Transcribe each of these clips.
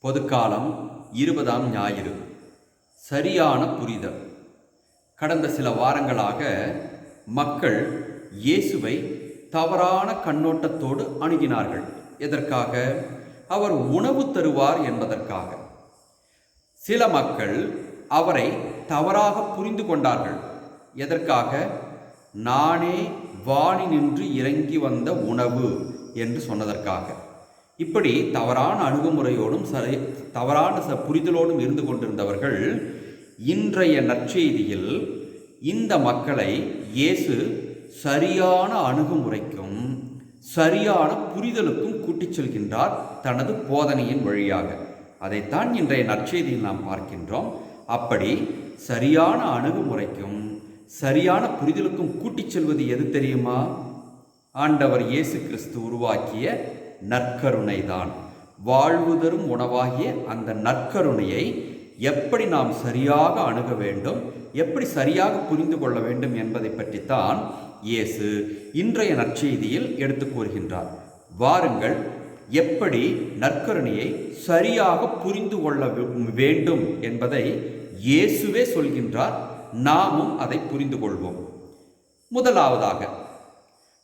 பொதுக்காலம் இருபதாம் ஞாயிறு. சரியான புரிதல். கடந்த சில வாரங்களாக மக்கள் இயேசுவை தவறான கண்ணோட்டத்தோடு அணுகினார்கள். எதற்காக? அவர் உணவு தருவார் என்பதற்காக. சில மக்கள் அவரை தவறாக புரிந்து கொண்டார்கள். எதற்காக? நானே வாணி நின்று இறங்கி வந்த உணவு என்று சொன்னதற்காக. இப்படி தவறான அணுகுமுறையோடும் சரி தவறான ச புரிதலோடும் இருந்து கொண்டிருந்தவர்கள் இன்றைய நற்செய்தியில் இந்த மக்களை இயேசு சரியான அணுகுமுறைக்கும் சரியான புரிதலுக்கும் கூட்டிச் செல்கின்றார் தனது போதனையின் வழியாக. அதைத்தான் இன்றைய நற்செய்தியில் நாம் பார்க்கின்றோம். அப்படி சரியான அணுகுமுறைக்கும் சரியான புரிதலுக்கும் கூட்டிச் செல்வது எது தெரியுமா? ஆண்டவர் இயேசு கிறிஸ்து உருவாக்கிய நற்கருணை தான் வாழ்வு தரும் உணவாகிய அந்த நற்கருணையை எப்படி நாம் சரியாக அணுக வேண்டும் எப்படி சரியாக புரிந்து கொள்ள வேண்டும் என்பதை பற்றித்தான் இயேசு இன்றைய நற்செய்தியில் எடுத்து கூறுகின்றார். வாருங்கள் எப்படி நற்கருணையை சரியாக புரிந்து கொள்ள வேண்டும் என்பதை இயேசுவே சொல்கின்றார். நாமும் அதை புரிந்து கொள்வோம். முதலாவதாக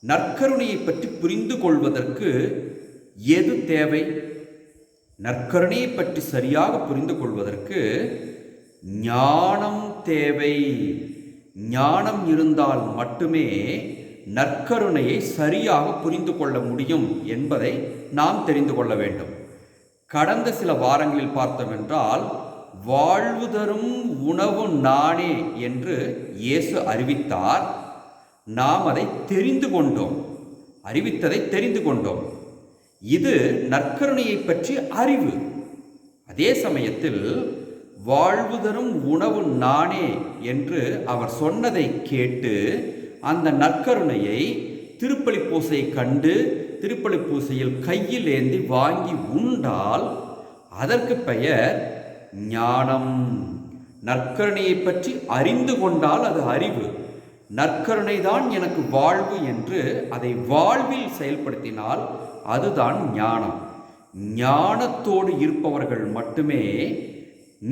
நற்கருணையை பற்றி புரிந்து கொள்வதற்கு எது தேவை? நற்கருணையை பற்றி சரியாக புரிந்து கொள்வதற்கு ஞானம் தேவை. ஞானம் இருந்தால் மட்டுமே நற்கருணையை சரியாக புரிந்து கொள்ள முடியும் என்பதை நாம் தெரிந்து கொள்ள வேண்டும். கடந்த சில வாரங்களில் பார்த்தோம் என்றால் வாழ்வு தரும் உணவு நானே என்று இயேசு அறிவித்தார். நாம் அதை தெரிந்து கொண்டோம். அறிவித்ததை தெரிந்து கொண்டோம். இது நற்கருணையை பற்றி அறிவு. அதே சமயத்தில் வாழ்வு தரும் உணவு நானே என்று அவர் சொன்னதை கேட்டு அந்த நற்கருணையை திருப்பலி பூசை கண்டு திருப்பலி பூசையில் கையில் ஏந்தி வாங்கி உண்டால் அதற்கு பெயர் ஞானம். நற்கருணையை பற்றி அறிந்து கொண்டால் அது அறிவு. நற்கருணை தான் எனக்கு வாழ்வு என்று அதை வாழ்வில் செயல்படுத்தினால் அதுதான் ஞானம். ஞானத்தோடு இருப்பவர்கள் மட்டுமே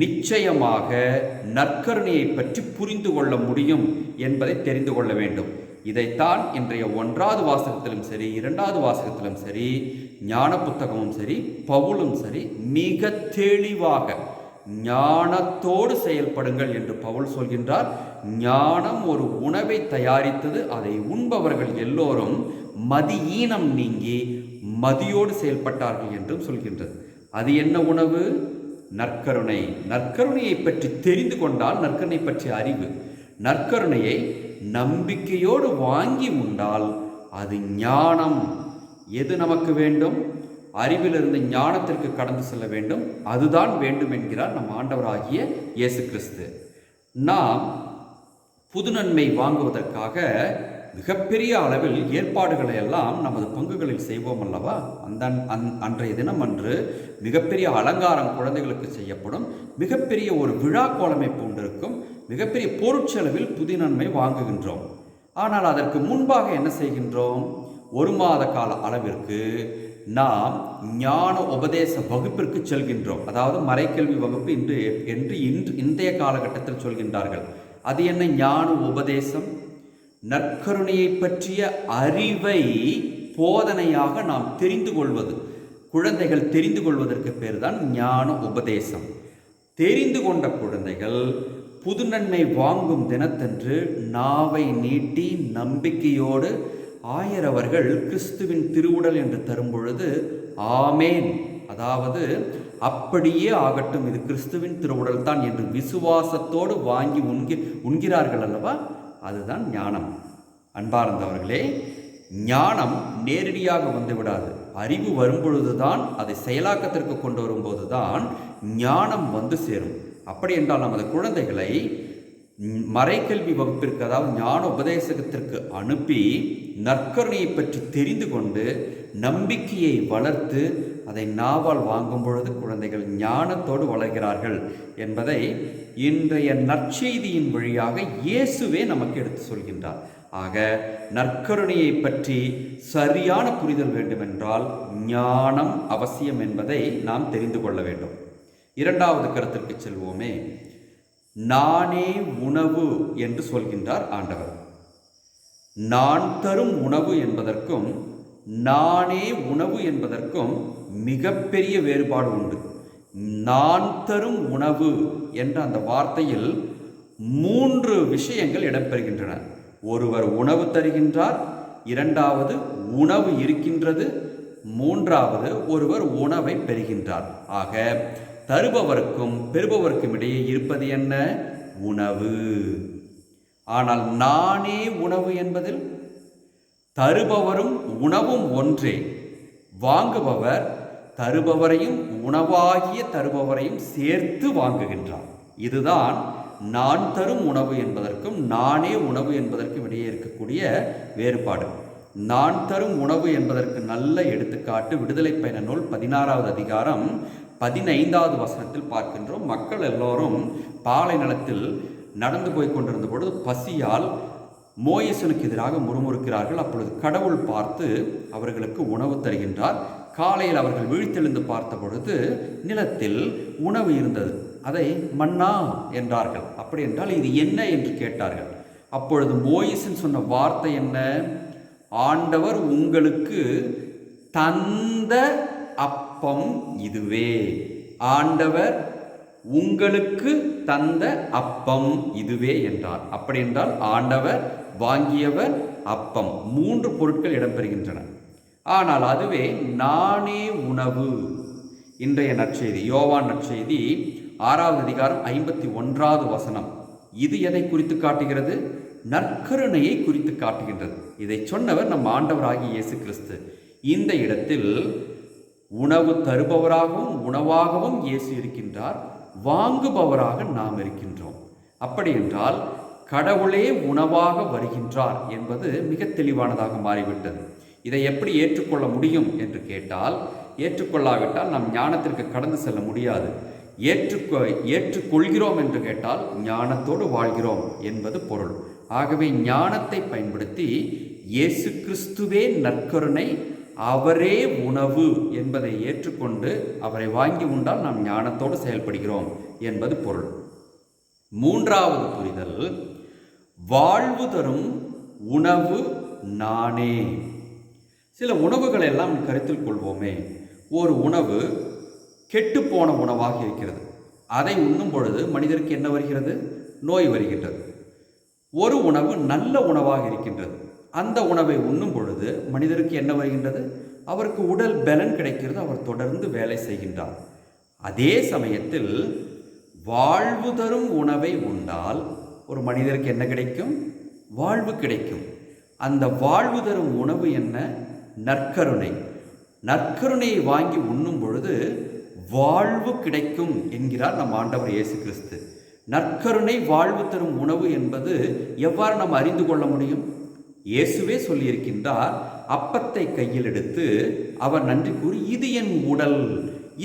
நிச்சயமாக நற்கருணையை பற்றி புரிந்து கொள்ள முடியும் என்பதை தெரிந்து கொள்ள வேண்டும். இதைத்தான் இன்றைய ஒன்றாவது வாசகத்திலும் சரி இரண்டாவது வாசகத்திலும் சரி ஞான புத்தகமும் சரி பவுலும் சரி மிக தெளிவாக ஞானத்தோடு செயல்படுங்கள் என்று பவுல் சொல்கின்றார். ஞானம் ஒரு உணவை தயாரித்தது அதை உண்பவர்கள் எல்லோரும் மதியீனம் நீங்கி மதியோடு செயல்பட்டார்கள் என்றும் சொல்கின்றது. அது என்ன உணவு? நற்கருணை. நற்கருணையை பற்றி தெரிந்து கொண்டால் நற்கருணை பற்றிய அறிவு. நற்கருணையை நம்பிக்கையோடு வாங்கி உண்டால் அது ஞானம். எது நமக்கு வேண்டும்? அறிவிலிருந்து ஞானத்திற்கு கடந்து செல்ல வேண்டும். அதுதான் வேண்டும் என்கிறார் நம் ஆண்டவராகிய இயேசு கிறிஸ்து. நாம் புது நன்மை வாங்குவதற்காக மிகப்பெரிய அளவில் ஏற்பாடுகளை எல்லாம் நமது பங்குகளில் செய்வோம் அல்லவா? அந்த அந் அன்றைய தினம் அன்று மிகப்பெரிய அலங்காரம் குழந்தைகளுக்கு செய்யப்படும். மிகப்பெரிய ஒரு விழா கோலமை பூண்டிருக்கும். மிகப்பெரிய பொருட்செலவில் புது நன்மை வாங்குகின்றோம். ஆனால் அதற்கு முன்பாக என்ன செய்கின்றோம்? ஒரு மாத கால அளவிற்கு நாம் ஞான உபதேச வகுப்பிற்கு செல்கின்றோம். அதாவது மறைக்கல்வி வகுப்பு இன்று என்று இன்று இன்றைய காலகட்டத்தில் சொல்கின்றார்கள். அது என்ன? ஞான உபதேசம். நற்கருணையை பற்றிய அறிவை போதனையாக நாம் தெரிந்து கொள்வது. குழந்தைகள் தெரிந்து கொள்வதற்கு பேர் தான் ஞான உபதேசம். தெரிந்து கொண்ட குழந்தைகள் புது நன்மை வாங்கும் தினத்தன்று நாவை நீட்டி நம்பிக்கையோடு ஆயர் அவர்கள் கிறிஸ்துவின் திருவுடல் என்று தரும்பொழுது ஆமேன். அதாவது அப்படியே ஆகட்டும் இது கிறிஸ்துவின் திருவுடல் தான் என்று விசுவாசத்தோடு வாங்கி உண்கி உண்கிறார்கள் அல்லவா? அதுதான் ஞானம். அன்பார்ந்தவர்களே ஞானம் நேரடியாக வந்துவிடாது. அறிவு வரும்பொழுதுதான் அதை செயலாக்கத்திற்கு கொண்டு வரும்போது தான் ஞானம் வந்து சேரும். அப்படி என்றால் நமது குழந்தைகளை மறைக்கல்வி வகுப்பிற்கு அதாவது ஞான உபதேசத்திற்கு அனுப்பி நற்கருணையை பற்றி தெரிந்து கொண்டு நம்பிக்கையை வளர்த்து அதை நாவால் வாங்கும் பொழுது குழந்தைகள் ஞானத்தோடு வளர்கிறார்கள் என்பதை இன்றைய நற்செய்தியின் வழியாக இயேசுவே நமக்கு எடுத்து சொல்கின்றார். ஆக நற்கருணையை பற்றி சரியான புரிதல் வேண்டுமென்றால் ஞானம் அவசியம் என்பதை நாம் தெரிந்து கொள்ள வேண்டும். இரண்டாவது கருத்திற்கு செல்வோமே நானே உணவு என்று சொல்கின்றார் ஆண்டவர். நான் தரும் உணவு என்பதற்கும் நானே உணவு என்பதற்கும் மிகப்பெரிய வேறுபாடு உண்டு. நான் தரும் உணவு என்ற அந்த வார்த்தையில் மூன்று விஷயங்கள் இடம்பெறுகின்றன. ஒருவர் உணவு தருகின்றார் இரண்டாவது உணவு இருக்கின்றது மூன்றாவது ஒருவர் உணவை பெறுகின்றார். ஆக தருபவருக்கும் பெறுபவருக்கும் இடையே இருப்பது என்ன? உணவு. ஆனால் நானே உணவு என்பதில் தருபவரும் உணவும் ஒன்றே. வாங்குபவர் தருபவரையும் உணவாகிய தருபவரையும் சேர்த்து வாங்குகின்றார். இதுதான் நான் தரும் உணவு என்பதற்கும் நானே உணவு என்பதற்கும் இடையே இருக்கக்கூடிய வேறுபாடு. நான் தரும் உணவு என்பதற்கு நல்ல எடுத்துக்காட்டு விடுதலை பயண நூல் பதினாறாவது அதிகாரம் பதினைந்தாவது வசனத்தில் பார்க்கின்றோம். மக்கள் எல்லோரும் பாலை நிலத்தில் நடந்து போய் கொண்டிருந்த பொழுது பசியால் மோயசனுக்கு எதிராக முறுமுறுக்கிறார்கள். அப்பொழுது கடவுள் பார்த்து அவர்களுக்கு உணவு தருகின்றார். காலையில் அவர்கள் விழித்தெழுந்து பார்த்த பொழுது நிலத்தில் உணவு இருந்தது. அதை மன்னா என்றார்கள். அப்படி என்றால் இது என்ன என்று கேட்டார்கள். அப்பொழுது மோயிசன் சொன்ன வார்த்தை என்ன? ஆண்டவர் உங்களுக்கு தந்த அப் அப்பம் இதுவே. ஆண்டவர் உங்களுக்கு தந்த அப்பம் இதுவே என்றார். அப்படி என்றால் ஆண்டவர் வாங்கியவர் அப்பம். மூன்று பொருட்கள் இடம்பெறுகின்றன. ஆனால் அதுவே நானே உணவு. இன்றைய நற்செய்தி யோவான் நற்செய்தி ஆறாவது அதிகாரம் ஐம்பத்தி ஒன்றாவது வசனம். இது எதை குறித்து காட்டுகிறது? நற்கருணையை குறித்து காட்டுகின்றது. இதை சொன்னவர் நம் ஆண்டவராகிய இயேசு கிறிஸ்து. இந்த இடத்தில் உணவு தருபவராகவும் உணவாகவும் இயேசு இருக்கின்றார் வாங்குபவராக நாம் இருக்கின்றோம். அப்படி என்றால் கடவுளே உணவாக வருகின்றார் என்பது மிக தெளிவானதாக மாறிவிட்டது. இதை எப்படி ஏற்றுக்கொள்ள முடியும் என்று கேட்டால் ஏற்றுக்கொள்ளாவிட்டால் நாம் ஞானத்திற்கு கடந்து செல்ல முடியாது. ஏற்றுக்கொ ஏற்றுக்கொள்கிறோம் என்று கேட்டால் ஞானத்தோடு வாழ்கிறோம் என்பது பொருள். ஆகவே ஞானத்தை பயன்படுத்தி இயேசு கிறிஸ்துவே நற்கருணை அவரே உணவு என்பதை ஏற்றுக்கொண்டு அவரை வாங்கி உண்டால் நாம் ஞானத்தோடு செயல்படுகிறோம் என்பது பொருள். மூன்றாவது புரிதல் வாழ்வு தரும் உணவு நானே. சில உணவுகளை எல்லாம் கருத்தில் கொள்வோமே. ஒரு உணவு கெட்டுப்போன உணவாக இருக்கிறது. அதை உண்ணும் பொழுது மனிதருக்கு என்ன வருகிறது? நோய் வருகின்றது. ஒரு உணவு நல்ல உணவாக இருக்கின்றது. அந்த உணவை உண்ணும் பொழுது மனிதருக்கு என்ன வருகின்றது? அவருக்கு உடல் பலன் கிடைக்கிறது அவர் தொடர்ந்து வேலை செய்கின்றார். அதே சமயத்தில் வாழ்வு தரும் உணவை உண்டால் ஒரு மனிதருக்கு என்ன கிடைக்கும்? வாழ்வு கிடைக்கும். அந்த வாழ்வு தரும் உணவு என்ன? நற்கருணை. நற்கருணையை வாங்கி உண்ணும் பொழுது வாழ்வு கிடைக்கும் என்கிறார் நம் ஆண்டவர் இயேசு கிறிஸ்து. நற்கருணை வாழ்வு தரும் உணவு என்பது எவ்வாறு நாம் அறிந்து கொள்ள முடியும்? இயேசுவே சொல்லியிருக்கின்றார் அப்பத்தை கையில் எடுத்து அவர் நன்றி கூறி இது என் உடல்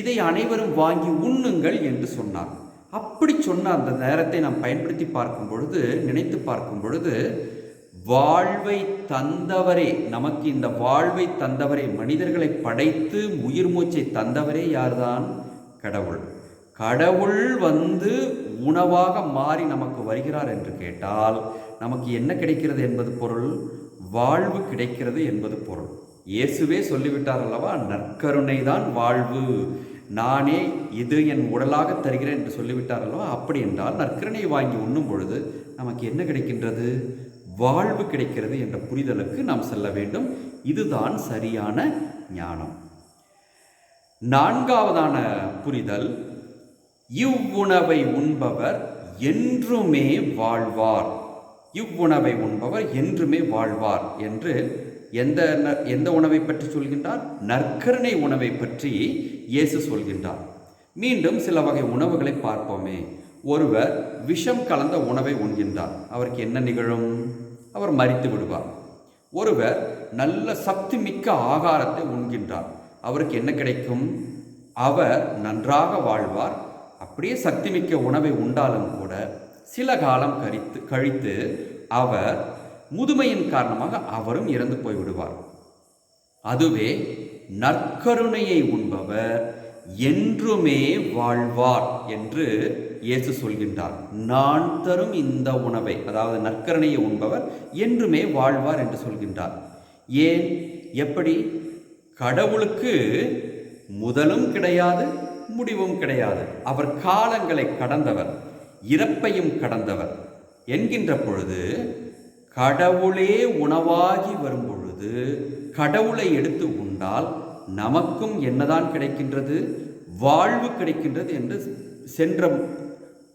இதை அனைவரும் வாங்கி உண்ணுங்கள் என்று சொன்னார். அப்படி சொன்ன அந்த நேரத்தை நாம் பயன்படுத்தி பார்க்கும் பொழுது நினைத்து பார்க்கும் பொழுது வாழ்வை தந்தவரே நமக்கு இந்த வாழ்வை தந்தவரே மனிதர்களை படைத்து உயிர் மூச்சை தந்தவரே யார்தான்? கடவுள். கடவுள் வந்து உணவாக மாறி நமக்கு வருகிறார் என்று கேட்டால் நமக்கு என்ன கிடைக்கிறது என்பது பொருள்? வாழ்வு கிடைக்கிறது என்பது பொருள். இயேசுவே சொல்லிவிட்டார் அல்லவா? நற்கருணை தான் வாழ்வு. நானே இது என் உடலாக தருகிறேன் என்று சொல்லிவிட்டார் அல்லவா? அப்படி என்றால் நற்கருணை வாங்கி உண்ணும் பொழுது நமக்கு என்ன கிடைக்கின்றது? வாழ்வு கிடைக்கிறது என்ற புரிதலுக்கு நாம் செல்ல வேண்டும். இதுதான் சரியான ஞானம். நான்காவதான புரிதல் இவ்வுணவை உண்பவர் என்றுமே வாழ்வார். இவ்வுணவை உண்பவர் என்றுமே வாழ்வார் என்று எந்த ந- எந்த உணவை பற்றி சொல்கின்றார்? நற்கருணை உணவை பற்றி இயேசு சொல்கின்றார். மீண்டும் சில வகை உணவுகளை பார்ப்போமே. ஒருவர் விஷம் கலந்த உணவை உண்கின்றார். அவருக்கு என்ன நிகழும்? அவர் மறித்து விடுவார். ஒருவர் நல்ல சக்தி மிக்க ஆகாரத்தை உண்கின்றார். அவருக்கு என்ன கிடைக்கும்? அவர் நன்றாக வாழ்வார். அப்படியே சக்திமிக்க உணவை உண்டாலும் கூட சில காலம் கழித்து கழித்து அவர் முதுமையின் காரணமாக அவரும் இறந்து போய்விடுவார் அதுவே நற்கருணையை உண்பவர் என்றுமே வாழ்வார் என்று இயேசு சொல்கின்றார். நான் தரும் இந்த உணவை அதாவது நற்கரணையை உண்பவர் என்றுமே வாழ்வார் என்று சொல்கின்றார். ஏன்? எப்படி? கடவுளுக்கு முதலும் கிடையாது முடிவும் கிடையாது. அவர் காலங்களை கடந்தவர் இறப்பையும் கடந்தவர். என்கின்ற பொழுது கடவுளே உணவாகி வரும் பொழுது கடவுளை எடுத்து உண்டால் நமக்கும் என்னதான் கிடைக்கின்றது? வாழ்வு கிடைக்கின்றது என்று சென்ற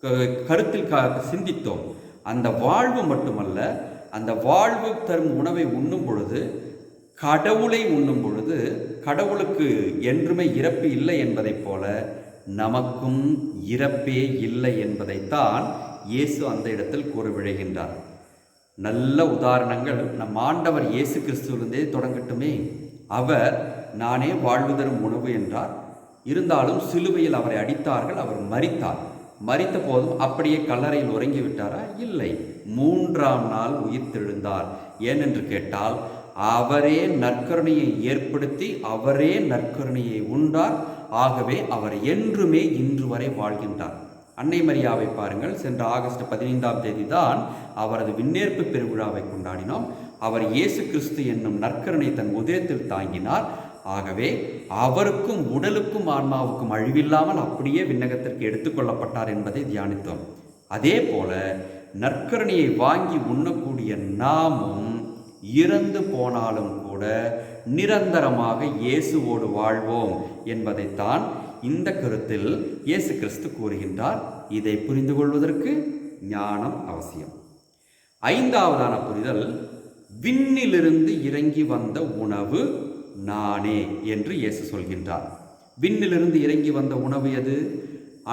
க- கருத்தில் க- சிந்தித்தோம். அந்த வாழ்வு மட்டுமல்ல அந்த வாழ்வு தரும் உணவை உண்ணும் பொழுது கடவுளை உண்ணும் பொழுது கடவுளுக்கு என்றுமே இறப்பு இல்லை என்பதைப் போல நமக்கும் இறப்பே இல்லை என்பதைத்தான் இயேசு அந்த இடத்தில் கூற விழைகின்றார் நல்ல உதாரணங்கள். நம் ஆண்டவர் இயேசு கிறிஸ்துவிலிருந்தே தொடங்கட்டுமே. அவர் நானே வாழ்வு தரும் உணவு என்றார். இருந்தாலும் சிலுவையில் அவரை அடித்தார்கள் அவர் மறித்தார் மறித்த போதும் அப்படியே கல்லறையில் உறங்கிவிட்டாரா? இல்லை. மூன்றாம் நாள் உயிர்த்தெழுந்தார். ஏனென்று கேட்டால் அவரே நற்கருணையை ஏற்படுத்தி அவரே நற்கருணையை உண்டார். ஆகவே அவர் என்றுமே இன்று வரை வாழ்கின்றார். அன்னை மரியாவை பாருங்கள். சென்ற ஆகஸ்ட் பதினைந்தாம் தேதி தான் அவரது விண்ணேற்பு பெருவிழாவை கொண்டாடினோம். அவர் இயேசு கிறிஸ்து என்னும் நற்கருணை தன் உதயத்தில் தாங்கினார். ஆகவே அவருக்கும் உடலுக்கும் ஆன்மாவுக்கும் அழிவில்லாமல் அப்படியே விண்ணகத்திற்கு எடுத்துக்கொள்ளப்பட்டார் என்பதை தியானித்தோம். அதே போல நற்கருணையை வாங்கி உண்ணக்கூடிய நாமும் இறந்து போனாலும் கூட நிரந்தரமாக இயேசுவோடு வாழ்வோம் என்பதைத்தான் இந்த கருத்தில் இயேசு கிறிஸ்து கூறுகின்றார். இதை புரிந்து கொள்வதற்கு ஞானம் அவசியம். ஐந்தாவதான புரிதல் விண்ணிலிருந்து இறங்கி வந்த உணவு நானே என்று இயேசு சொல்கின்றார். விண்ணிலிருந்து இறங்கி வந்த உணவு எது?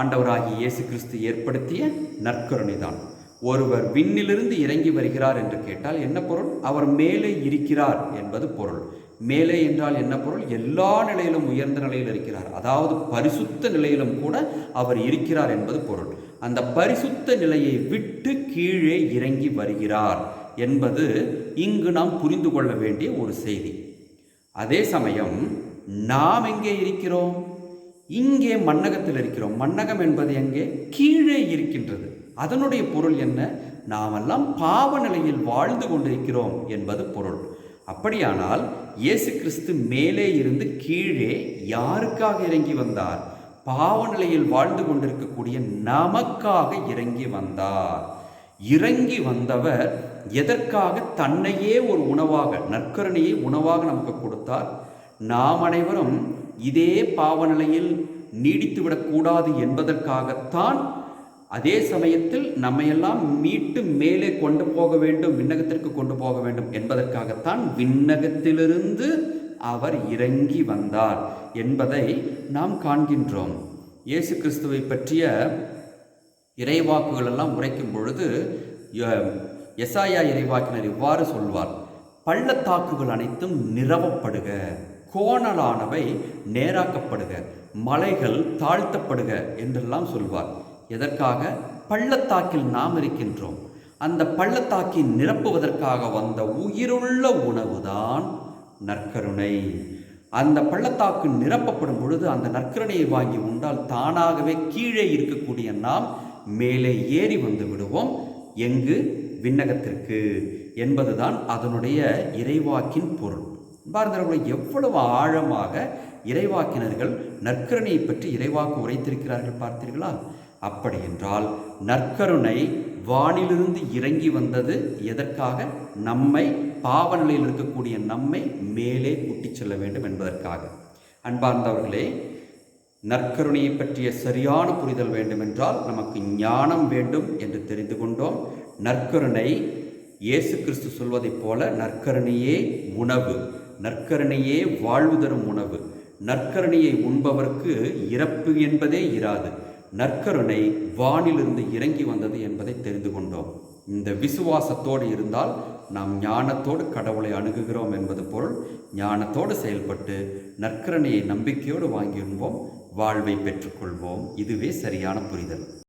ஆண்டவராகி இயேசு கிறிஸ்து ஏற்படுத்திய நற்கருணைதான். ஒருவர் விண்ணிலிருந்து இறங்கி வருகிறார் என்று கேட்டால் என்ன பொருள்? அவர் மேலே இருக்கிறார் என்பது பொருள். மேலே என்றால் என்ன பொருள்? எல்லா நிலையிலும் உயர்ந்த நிலையில் இருக்கிறார். அதாவது பரிசுத்த நிலையிலும் கூட அவர் இருக்கிறார் என்பது பொருள். அந்த பரிசுத்த நிலையை விட்டு கீழே இறங்கி வருகிறார் என்பது இங்கு நாம் புரிந்து கொள்ள வேண்டிய ஒரு செய்தி. அதே சமயம் நாம் எங்கே இருக்கிறோம்? இங்கே மன்னகத்தில் இருக்கிறோம். மன்னகம் என்பது எங்கே? கீழே இருக்கின்றது. அதனுடைய பொருள் என்ன? நாமெல்லாம் பாவ நிலையில் வாழ்ந்து கொண்டிருக்கிறோம் என்பது பொருள். அப்படியானால் இயேசு கிறிஸ்து மேலே இருந்து கீழே யாருக்காக இறங்கி வந்தார்? பாவ நிலையில் வாழ்ந்து கொண்டிருக்கக்கூடிய நமக்காக இறங்கி வந்தார். இறங்கி வந்தவர் எதற்காக தன்னையே ஒரு உணவாக நற்கரணியை உணவாக நமக்கு கொடுத்தார்? நாம் அனைவரும் இதே பாவ நிலையில் நீடித்துவிடக்கூடாது என்பதற்காகத்தான் அதே சமயத்தில் நம்மையெல்லாம் மீட்டு மேலே கொண்டு போக வேண்டும் விண்ணகத்திற்கு கொண்டு போக வேண்டும் என்பதற்காகத்தான் விண்ணகத்திலிருந்து அவர் இறங்கி வந்தார் என்பதை நாம் காண்கின்றோம். இயேசு கிறிஸ்துவை பற்றிய இறைவாக்குகள் எல்லாம் உரைக்கும் பொழுது ய- எசாயா இறைவாக்கினர் இவ்வாறு சொல்வார் பள்ளத்தாக்குகள் அனைத்தும் நிரவப்படுக கோணலானவை நேராக்கப்படுக மலைகள் தாழ்த்தப்படுக என்றெல்லாம் சொல்வார். எதற்காக? பள்ளத்தாக்கில் நாம் இருக்கின்றோம். அந்த பள்ளத்தாக்கை நிரப்புவதற்காக வந்த உயிருள்ள உணவுதான் நற்கருணை. அந்த பள்ளத்தாக்கு நிரப்பப்படும் பொழுது அந்த நற்கருணையை வாங்கி உண்டால் தானாகவே கீழே இருக்கக்கூடிய நாம் மேலே ஏறி வந்து விடுவோம். எங்கு? விண்ணகத்திற்கு என்பதுதான் அதனுடைய இறைவாக்கின் பொருள். பாரதர்களை எவ்வளவு ஆழமாக இறைவாக்கினர்கள் நற்கருணையை பற்றி இறைவாக்கு உரைத்திருக்கிறார்கள் பார்த்தீர்களா? அப்படியென்றால் நற்கருணை வானிலிருந்து இறங்கி வந்தது எதற்காக? நம்மை பாவநிலையில் இருக்கக்கூடிய நம்மை மேலே கூட்டிச் செல்ல வேண்டும் என்பதற்காக. அன்பார்ந்தவர்களே நற்கருணையை பற்றிய சரியான புரிதல் வேண்டுமென்றால் நமக்கு ஞானம் வேண்டும் என்று தெரிந்து கொண்டோம். நற்கருணை இயேசு கிறிஸ்து சொல்வதைப் போல நற்கருணையே உணவு நற்கருணையே வாழ்வு தரும் உணவு. நற்கருணையை உண்பவர்க்கு இறப்பு என்பதே இராது. நற்கருணை வானிலிருந்து இறங்கி வந்தது என்பதை தெரிந்து கொண்டோம். இந்த விசுவாசத்தோடு இருந்தால் நாம் ஞானத்தோடு கடவுளை அணுகுகிறோம் என்பது பொருள். ஞானத்தோடு செயல்பட்டு நற்கருணையை நம்பிக்கையோடு வாங்கி உண்போம் வாழ்வை பெற்றுக்கொள்வோம். இதுவே சரியான புரிதல்.